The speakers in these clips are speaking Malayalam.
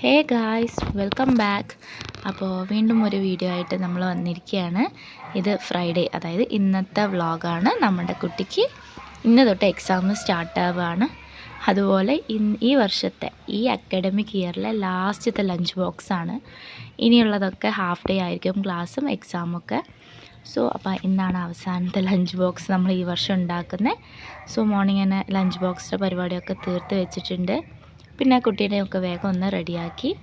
ഹേ ഗായ്സ് വെൽക്കം ബാക്ക് അപ്പോൾ വീണ്ടും ഒരു വീഡിയോ ആയിട്ട് നമ്മൾ വന്നിരിക്കുകയാണ്. ഇത് ഫ്രൈഡേ അതായത് ഇന്നത്തെ വ്ളോഗാണ് നമ്മുടെ കുട്ടിക്ക്. ഇന്ന് തൊട്ട് എക്സാം സ്റ്റാർട്ട് ആവുകയാണ്. അതുപോലെ ഈ വർഷത്തെ ഈ അക്കാഡമിക് ഇയറിലെ ലാസ്റ്റത്തെ ലഞ്ച് ബോക്സാണ് ഇനിയുള്ളതൊക്കെ ഹാഫ് ഡേ ആയിരിക്കും ക്ലാസ്സും എക്സാമൊക്കെ സോ അപ്പോൾ ഇന്നാണ് അവസാനത്തെ ലഞ്ച് ബോക്സ് നമ്മൾ ഈ വർഷം ഉണ്ടാക്കുന്നത്. സോ മോർണിംഗ് തന്നെ ലഞ്ച് ബോക്സിന്റെ പരിപാടിയൊക്കെ തീർത്ത് വെച്ചിട്ടുണ്ട്. പിന്നെ കുട്ടീനെയൊക്കെ വേഗം ഒന്ന് റെഡിയാക്കി.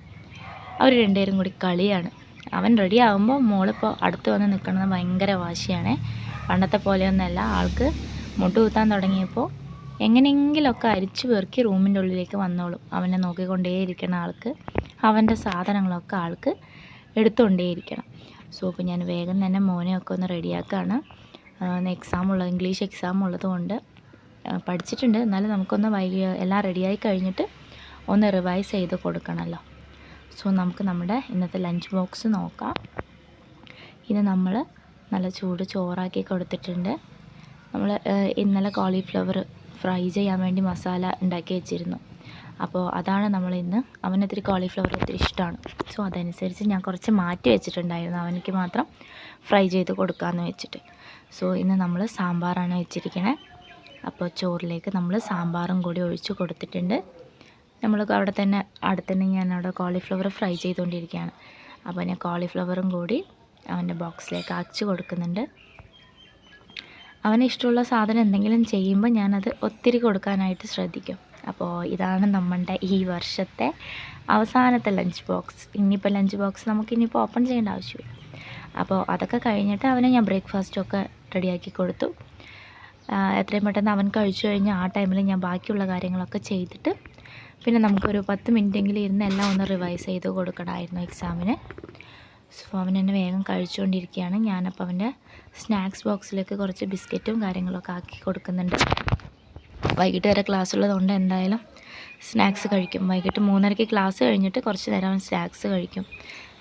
അവർ രണ്ടുപേരും കൂടി കളിയാണ്. അവൻ റെഡി ആകുമ്പോൾ മോളിപ്പോൾ അടുത്ത് വന്ന് നിൽക്കുന്നത് ഭയങ്കര വാശിയാണ്. പണ്ടത്തെ പോലെയൊന്നുമല്ല. ആൾക്ക് മുട്ട് കുത്താൻ തുടങ്ങിയപ്പോൾ എങ്ങനെയെങ്കിലുമൊക്കെ അരിച്ചു പെറുക്കി റൂമിന്റെ ഉള്ളിലേക്ക് വന്നോളും. അവനെ നോക്കിക്കൊണ്ടേയിരിക്കണം ആൾക്ക്. അവന്റെ സാധനങ്ങളൊക്കെ ആൾക്ക് എടുത്തുകൊണ്ടേയിരിക്കണം. സോ അപ്പോൾ ഞാൻ വേഗം തന്നെ മോനെയൊക്കെ ഒന്ന് റെഡിയാക്കുകയാണ്. എക്സാം ഉള്ളത് ഇംഗ്ലീഷ് എക്സാം ഉള്ളതുകൊണ്ട് പഠിച്ചിട്ടുണ്ട്. എന്നാലും നമുക്കൊന്ന് വൈകി എല്ലാം റെഡിയായി കഴിഞ്ഞിട്ട് ഒന്ന് റിവൈസ് ചെയ്ത് കൊടുക്കണമല്ലോ സോ നമുക്ക് നമ്മുടെ ഇന്നത്തെ ലഞ്ച് ബോക്സ് നോക്കാം. ഇത് നമ്മൾ നല്ല ചൂട് ചോറാക്കി കൊടുത്തിട്ടുണ്ട്. നമ്മൾ ഇന്നലെ കോളിഫ്ലവർ ഫ്രൈ ചെയ്യാൻ വേണ്ടി മസാല ഉണ്ടാക്കി വെച്ചിരുന്നു. അപ്പോൾ അതാണ് നമ്മൾ ഇന്ന് അവനൊത്തിരി കോളിഫ്ലവർ ഒത്തിരി ഇഷ്ടമാണ്. സോ അതനുസരിച്ച് ഞാൻ കുറച്ച് മാറ്റി വെച്ചിട്ടുണ്ടായിരുന്നു അവനക്ക് മാത്രം ഫ്രൈ ചെയ്ത് കൊടുക്കാമെന്ന് വെച്ചിട്ട്. സോ ഇന്ന് നമ്മൾ സാമ്പാറാണ് വെച്ചിരിക്കണേ. അപ്പോൾ ചോറിലേക്ക് നമ്മൾ സാമ്പാറും കൂടി ഒഴിച്ച് കൊടുത്തിട്ടുണ്ട്. നമ്മൾ അവിടെ തന്നെ അടുത്ത് തന്നെ ഞാൻ അവിടെ കോളിഫ്ലവർ ഫ്രൈ ചെയ്തുകൊണ്ടിരിക്കുകയാണ്. അപ്പോൾ ഞാൻ കോളിഫ്ലവറും കൂടി അവന്റെ ബോക്സിലേക്ക് അച്ചു കൊടുക്കുന്നുണ്ട്. അവന് ഇഷ്ടമുള്ള സാധനം എന്തെങ്കിലും ചെയ്യുമ്പോൾ ഞാനത് ഒത്തിരി കൊടുക്കാനായിട്ട് ശ്രദ്ധിക്കും. അപ്പോൾ ഇതാണ് നമ്മളുടെ ഈ വർഷത്തെ അവസാനത്തെ ലഞ്ച് ബോക്സ് ഇനിയിപ്പോൾ ലഞ്ച് ബോക്സ് നമുക്ക് ഇനിയിപ്പോൾ ഓപ്പൺ ചെയ്യേണ്ട ആവശ്യമില്ല. അപ്പോൾ അതൊക്കെ കഴിഞ്ഞിട്ട് അവനെ ഞാൻ ബ്രേക്ക്ഫാസ്റ്റൊക്കെ റെഡിയാക്കി കൊടുത്തു. എത്രയും പെട്ടെന്ന് അവൻ കഴിച്ചു കഴിഞ്ഞാൽ ആ ടൈമിൽ ഞാൻ ബാക്കിയുള്ള കാര്യങ്ങളൊക്കെ ചെയ്തിട്ട് പിന്നെ നമുക്കൊരു പത്ത് മിനിറ്റെങ്കിലും ഇരുന്ന് എല്ലാം ഒന്ന് റിവൈസ് ചെയ്ത് കൊടുക്കണമായിരുന്നു എക്സാമിന് സോ അവൻ എന്നെ വേഗം കഴിച്ചുകൊണ്ടിരിക്കുകയാണ്. ഞാനപ്പോൾ അവന്റെ സ്നാക്സ് ബോക്സിലേക്ക് കുറച്ച് ബിസ്ക്കറ്റും കാര്യങ്ങളൊക്കെ ആക്കി കൊടുക്കുന്നുണ്ട്. വൈകിട്ട് വരെ ക്ലാസ് ഉള്ളതുകൊണ്ട് എന്തായാലും സ്നാക്സ് കഴിക്കും. വൈകിട്ട് മൂന്നരയ്ക്ക് ക്ലാസ് കഴിഞ്ഞിട്ട് കുറച്ച് നേരം അവൻ സ്നാക്സ് കഴിക്കും.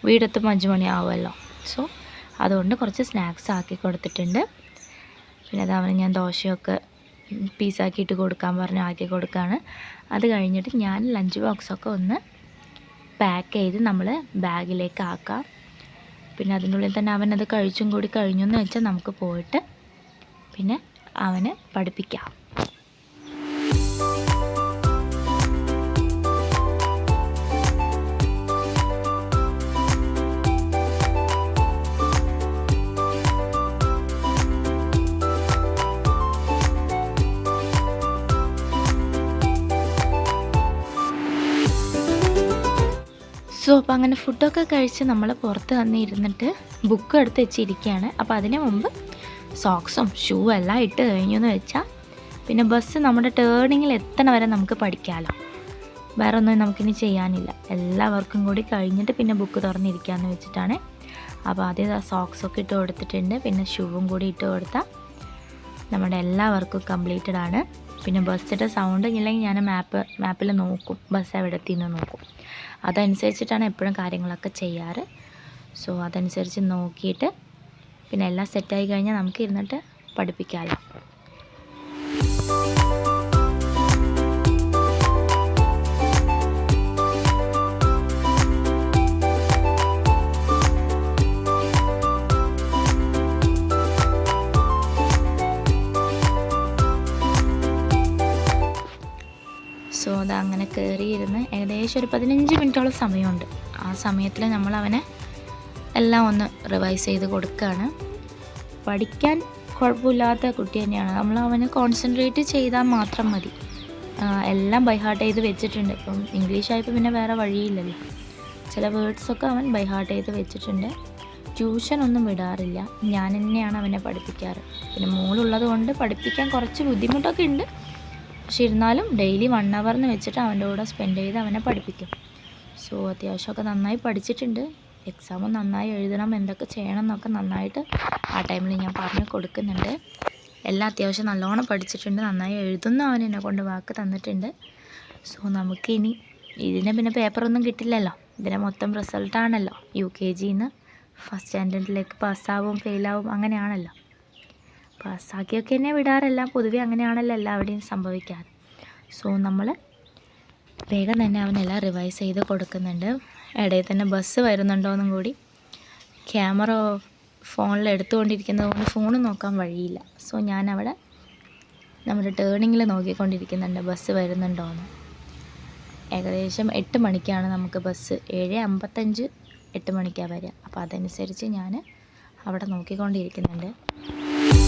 വീടെത്തുമ്പോൾ അഞ്ച് മണിയാവുമല്ലോ. സോ അതുകൊണ്ട് കുറച്ച് സ്നാക്സ് ആക്കി കൊടുത്തിട്ടുണ്ട്. പിന്നെ അത് ഞാൻ ദോശയൊക്കെ പീസാക്കിയിട്ട് കൊടുക്കാൻ പറഞ്ഞു ആക്കി കൊടുക്കുകയാണ് അത് കഴിഞ്ഞിട്ട് ഞാൻ ലഞ്ച് ബോക്സൊക്കെ ഒന്ന് പാക്ക് ചെയ്ത് നമ്മൾ ബാഗിലേക്ക് ആക്കാം. പിന്നെ അതിനുള്ളിൽ തന്നെ അവനത് കഴിച്ചും കൂടി കഴിഞ്ഞു എന്ന് വെച്ചാൽ നമുക്ക് പോയിട്ട് പിന്നെ അവന് പഠിപ്പിക്കാം. സോ അപ്പോൾ അങ്ങനെ ഫുഡൊക്കെ കഴിച്ച് നമ്മൾ പുറത്ത് വന്ന് ഇരുന്നിട്ട് ബുക്ക് എടുത്ത് വെച്ചിരിക്കുകയാണ്. അപ്പോൾ അതിന് മുമ്പ് സോക്സും ഷൂ എല്ലാം ഇട്ട് കഴിഞ്ഞു എന്ന് വെച്ചാൽ പിന്നെ ബസ് നമ്മുടെ ടേണിങ്ങിൽ എത്തണ വരെ നമുക്ക് പഠിക്കാമല്ലോ വേറെ ഒന്നും നമുക്കിനി ചെയ്യാനില്ല. എല്ലാവർക്കും കൂടി കഴിഞ്ഞിട്ട് പിന്നെ ബുക്ക് തുറന്നിരിക്കാമെന്ന് വെച്ചിട്ടാണ്. അപ്പോൾ ആദ്യം സോക്സൊക്കെ ഇട്ട് കൊടുത്തിട്ടുണ്ട്. പിന്നെ ഷൂവും കൂടി ഇട്ട് കൊടുത്താൽ നമ്മുടെ എല്ലാ വർക്കും കംപ്ലീറ്റഡ് ആണ്. പിന്നെ ബസ്സിന്റെ സൗണ്ട് ഇല്ലെങ്കിൽ ഞാൻ മാപ്പ് മാപ്പിൽ നോക്കും. ബസ് എവിടെ എത്തിയെന്ന് നോക്കും. അതനുസരിച്ചിട്ടാണ് എപ്പോഴും കാര്യങ്ങളൊക്കെ ചെയ്യാറ്. സോ അതനുസരിച്ച് നോക്കിയിട്ട് പിന്നെ എല്ലാം സെറ്റായി കഴിഞ്ഞാൽ നമുക്ക് ഇരുന്നിട്ട് പഠിപ്പിക്കാമല്ലോ സോ അത് അങ്ങനെ കയറിയിരുന്ന് ഏകദേശം ഒരു പതിനഞ്ച് മിനിറ്റോളം സമയമുണ്ട്. ആ സമയത്തിൽ നമ്മൾ അവനെ എല്ലാം ഒന്ന് റിവൈസ് ചെയ്ത് കൊടുക്കുകയാണ് പഠിക്കാൻ കുഴപ്പമില്ലാത്ത കുട്ടി തന്നെയാണ്. നമ്മൾ അവന് കോൺസെൻട്രേറ്റ് ചെയ്താൽ മാത്രം മതി. എല്ലാം ബൈ ഹാർട്ട് ചെയ്ത് വെച്ചിട്ടുണ്ട്. ഇപ്പം ഇംഗ്ലീഷ് ആയപ്പോൾ പിന്നെ വേറെ വഴിയില്ലല്ലോ. ചില വേർഡ്സൊക്കെ അവൻ ബൈ ഹാർട്ട് ചെയ്ത് വെച്ചിട്ടുണ്ട്. ട്യൂഷൻ ഒന്നും വിടാറില്ല. ഞാൻ തന്നെയാണ് അവനെ പഠിപ്പിക്കാറ്. പിന്നെ മോളുള്ളത് കൊണ്ട് പഠിപ്പിക്കാൻ കുറച്ച് ബുദ്ധിമുട്ടൊക്കെ ഉണ്ട്. പക്ഷെ ഇരുന്നാലും ഡെയിലി വൺ അവർ എന്ന് വെച്ചിട്ട് അവന്റെ കൂടെ സ്പെൻഡ് ചെയ്ത് അവനെ പഠിപ്പിക്കും. സോ അത്യാവശ്യമൊക്കെ നന്നായി പഠിച്ചിട്ടുണ്ട്. എക്സാമും നന്നായി എഴുതണം എന്തൊക്കെ ചെയ്യണം എന്നൊക്കെ നന്നായിട്ട് ആ ടൈമിൽ ഞാൻ പറഞ്ഞു കൊടുക്കുന്നുണ്ട്. എല്ലാം അത്യാവശ്യം നല്ലോണം പഠിച്ചിട്ടുണ്ട്. നന്നായി എഴുതുന്ന അവൻ എന്നെ കൊണ്ട് വാക്ക് തന്നിട്ടുണ്ട്. സോ നമുക്കിനി ഇതിന് പിന്നെ പേപ്പറൊന്നും കിട്ടില്ലല്ലോ. ഇതിന് മൊത്തം റിസൾട്ടാണല്ലോ. യു കെ ജിന്ന് ഫസ്റ്റ് സ്റ്റാൻഡേർഡിലേക്ക് പാസ്സാവും ഫെയിലാവും അങ്ങനെയാണല്ലോ. പാസ്സാക്കിയൊക്കെ എന്നെ വിടാറില്ല. പൊതുവെ അങ്ങനെയാണല്ലോ എല്ലാവരുടെയും സംഭവിക്കാറ്. സോ നമ്മൾ വേഗം തന്നെ അവനെല്ലാം റിവൈസ് ചെയ്ത് കൊടുക്കുന്നുണ്ട്. ഇടയിൽ തന്നെ ബസ് വരുന്നുണ്ടോയെന്നും കൂടി ക്യാമറ ഫോണിൽ എടുത്തുകൊണ്ടിരിക്കുന്നത് കൊണ്ട് ഫോൺ നോക്കാൻ വഴിയില്ല. സോ ഞാനവിടെ നമ്മുടെ ടേണിങ്ങിൽ നോക്കിക്കൊണ്ടിരിക്കുന്നുണ്ട് ബസ് വരുന്നുണ്ടോയെന്ന് ഏകദേശം എട്ട് മണിക്കാണ് നമുക്ക് ബസ് ഏഴ് അമ്പത്തഞ്ച് എട്ട് മണിക്കാണ് വരിക. അപ്പോൾ അതനുസരിച്ച് ഞാൻ അവിടെ നോക്കിക്കൊണ്ടിരിക്കുന്നുണ്ട്.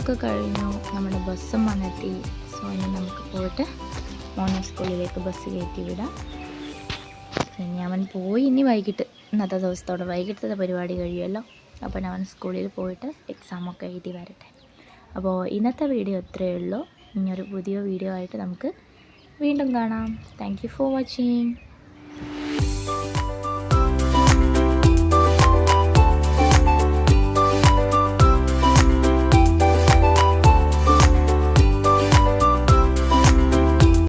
പഠിത്തമൊക്കെ കഴിഞ്ഞു. നമ്മുടെ ബസ്സും വന്നെത്തി. സോ ഇനി നമുക്ക് പോയിട്ട് മോർണിംഗ് സ്കൂളിലേക്ക് ബസ് കയറ്റി വിടാം. ഇനി അവൻ പോയി ഇനി വൈകിട്ട് ഇന്നത്തെ ദിവസത്തോടെ വൈകിട്ടത്തെ പരിപാടി കഴിയുമല്ലോ. അപ്പം അവൻ സ്കൂളിൽ പോയിട്ട് എക്സാമൊക്കെ എഴുതി വരട്ടെ. അപ്പോൾ ഇന്നത്തെ വീഡിയോ ഇത്രയേ ഉള്ളൂ. ഇനിയൊരു പുതിയ വീഡിയോ ആയിട്ട് നമുക്ക് വീണ്ടും കാണാം. Thank for watching